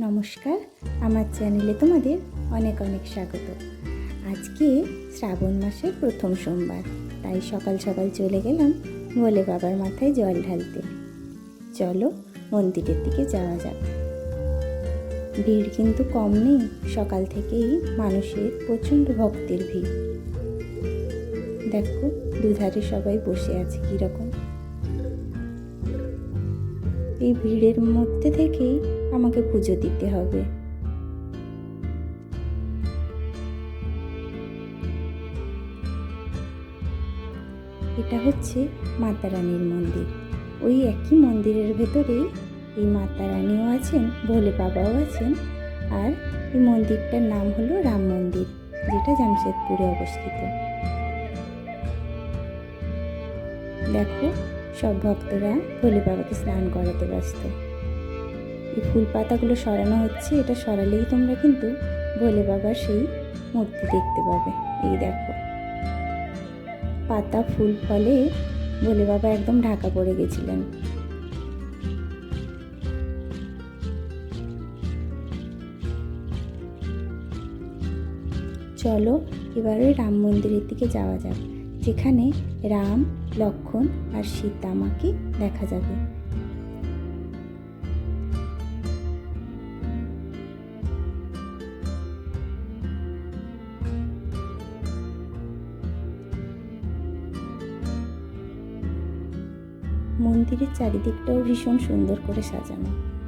নমস্কার, আমার চ্যানেলে তোমাদের অনেক অনেক স্বাগত। আজকে শ্রাবণ মাসের প্রথম সোমবার, তাই সকাল সকাল চলে গেলাম বলে বাবার মাথায় জল ঢালতে। চলো মন্দিরের দিকে যাওয়া যাক। ভিড় কিন্তু কম নেই, সকাল থেকেই মানুষের প্রচণ্ড ভক্তের ভিড়। দেখো, দুধারে সবাই বসে আছে কীরকম। এই ভিড়ের মধ্যে থেকেই আমাকে পুজো দিতে হবে। এটা হচ্ছে মাতা রানীর মন্দির। ওই একই মন্দিরের ভেতরেই এই মাতা রানীও আছেন, ভোলে বাবাও আছেন আর এই মন্দিরটার নাম হলো রাম মন্দির, যেটা জামশেদপুরে অবস্থিত। দেখো সব ভক্তরা ভোলে বাবাকে স্নান করাতে ব্যস্ত। এই ফুল পাতাগুলো সরানো হচ্ছে, এটা সরালেই তোমরা কিন্তু ভোলে বাবার সেই মূর্তি দেখতে পাবে। এই দেখো। পাতা, ফুল, ফলে ভোলে বাবা একদম ঢাকা পড়ে গেছিলেন। চলো, এবারে রাম মন্দিরের দিকে যাওয়া যাক, যেখানে রাম লক্ষণ আর সীতা মাকে দেখা যাবে। মন্দিরের চারিদিকটাও ভীষণ সুন্দর করে সাজানো।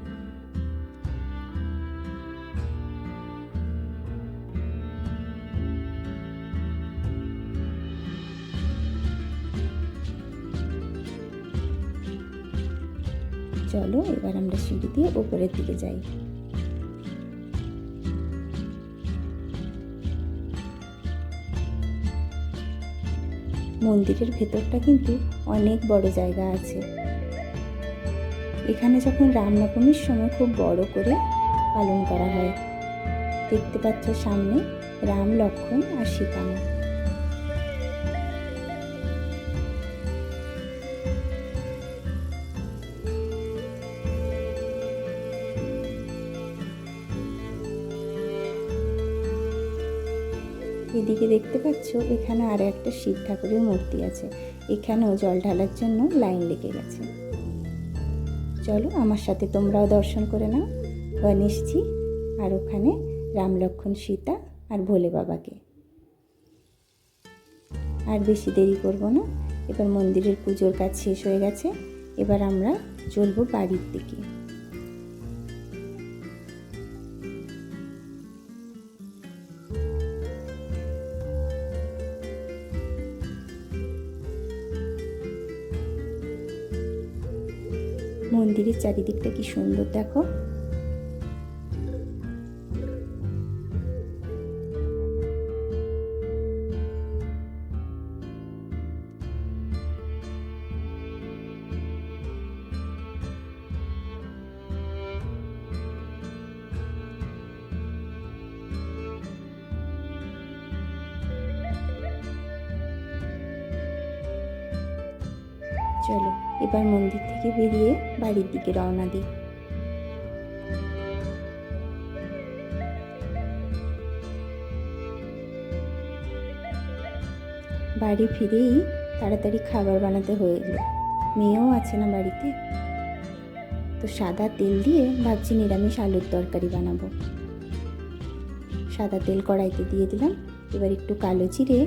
চলো, এবার আমরা সিঁড়ি দিয়ে ওপরের দিকে যাই। মন্দিরের ভেতরটা কিন্তু অনেক বড় জায়গা আছে। এখানে যখন রামনবমীর সময় খুব বড় করে পালন করা হয়, দেখতে পাচ্ছ সামনে রাম লক্ষণ আর সীতামা। এদিকে দেখতে পাচ্ছ, এখানে আরও একটা শিব ঠাকুরের মূর্তি আছে। এখানেও জল ঢালার জন্য লাইন লেগে গেছে। চলো, আমার সাথে তোমরাও দর্শন করে নাও। গণেশজি আর ওখানে রাম লক্ষণ সীতা আর ভোলে বাবাকে। আর বেশি দেরি করব না। এবার মন্দিরের পুজোর কাজ শেষ হয়ে গেছে। এবার আমরা চলবো বাড়ির দিকে। মন্দিরের চারিদিকটা কি সুন্দর দেখো। চলো, এবার মন্দির থেকে বেরিয়ে বাড়ির দিকে রওনা দিই। বাড়ি ফিরেই তাড়াতাড়ি খাবার বানাতে হয়ে এলো মেয়েও আছে না বাড়িতে? তো সাদা তেল দিয়ে ভাবছি নিরামিষ আলুর তরকারি বানাবো। সাদা তেল কড়াইতে দিয়ে দিলাম, এবার একটু কালো জিরে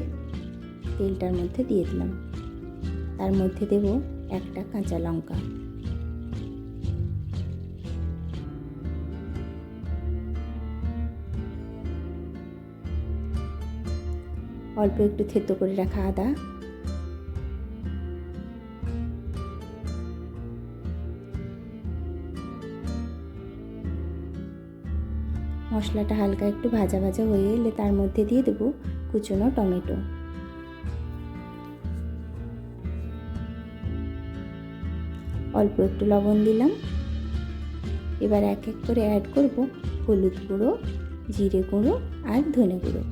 তেলটার মধ্যে দিয়ে দিলাম। তার মধ্যে দেব একটা কাঁচা লঙ্কা। অল্প একটু থেতো করে রাখা আদা। মশলাটা হালকা একটু ভাজা ভাজা হয়ে এলে তার মধ্যে দিয়ে দেবো কুচনো টমেটো। অল্প একটু লবণ দিলাম। এবার এক এক করে অ্যাড করব হলুদ গুঁড়ো, জিরে গুঁড়ো আর ধনে গুঁড়ো।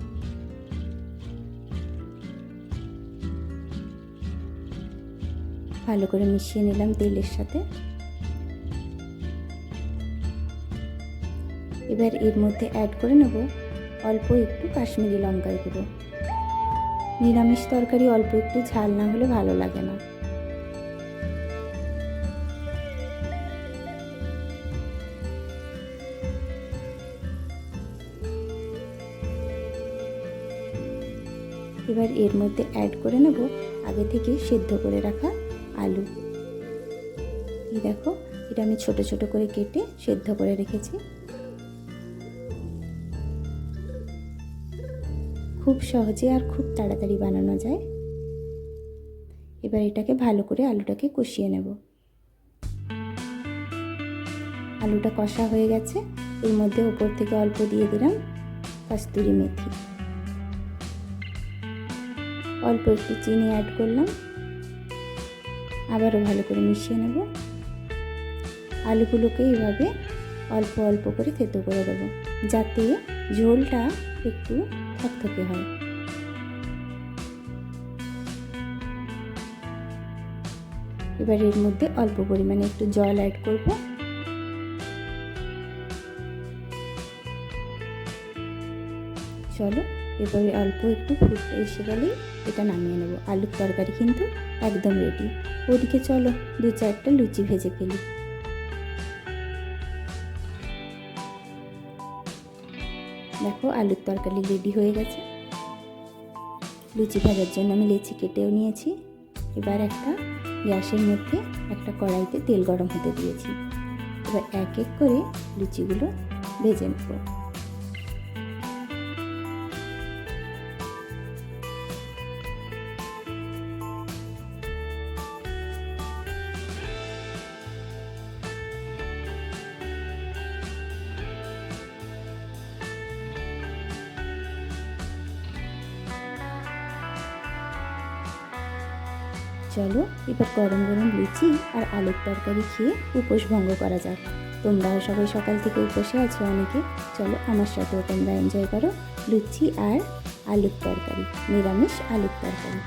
ভালো করে মিশিয়ে নিলাম তেলের সাথে। এবার এর মধ্যে অ্যাড করে নেব অল্প একটু কাশ্মীরি লঙ্কার গুঁড়ো। নিরামিষ তরকারি অল্প একটু ঝাল না হলে ভালো লাগে না। এবার এর মধ্যে অ্যাড করে নেব আগে থেকে সেদ্ধ করে রাখা আলু। এই দেখো, এটা আমি ছোট ছোট করে কেটে সেদ্ধ করে রেখেছি। খুব সহজে আর খুব তাড়াতাড়ি বানানো যায়। এবার এটাকে ভালো করে আলুটাকে কষিয়ে নেব। আলুটা কষা হয়ে গেছে। এর মধ্যে ওপর থেকে অল্প দিয়ে দিলাম কাস্তুরি মেথি। অল্প একটু চিনি অ্যাড করলাম। আবারও ভালো করে মিশিয়ে নেব। আলুগুলোকে এইভাবে অল্প অল্প করে থেতো করে দেবো, যাতে ঝোলটা একটু থকথকে হয়। এবার এর মধ্যে অল্প পরিমাণে একটু জল অ্যাড করব। চলো এবারে অল্প একটু ফুটটা এসে গেলেই এটা নামিয়ে নেব। আলুর তরকারি কিন্তু একদম রেডি ওদিকে চলো, দু চারটা লুচি ভেজে ফেলি। দেখো আলুর তরকারি রেডি হয়ে গেছে। লুচি ভাজার জন্য আমি লেচি কেটেও নিয়েছি। এবার একটা গ্যাসের মধ্যে একটা কড়াইতে তেল গরম হতে দিয়েছি। এবার এক এক করে লুচিগুলো ভেজে নেব। চলো, এবার গরম গরম লুচি আর আলুর তরকারি খেয়ে উপোস ভঙ্গ করা যাক। তোমরাও সবাই সকাল থেকে উপোসে আছো অনেকে। চলো, আমার সাথেও তোমরা এনজয় করো লুচি আর আলুর তরকারি, নিরামিষ আলুর তরকারি।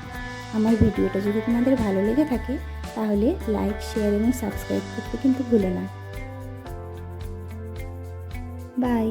আমার ভিডিওটা যদি তোমাদের ভালো লেগে থাকে, তাহলে লাইক শেয়ার এবং সাবস্ক্রাইব করতে কিন্তু ভুলো না। বাই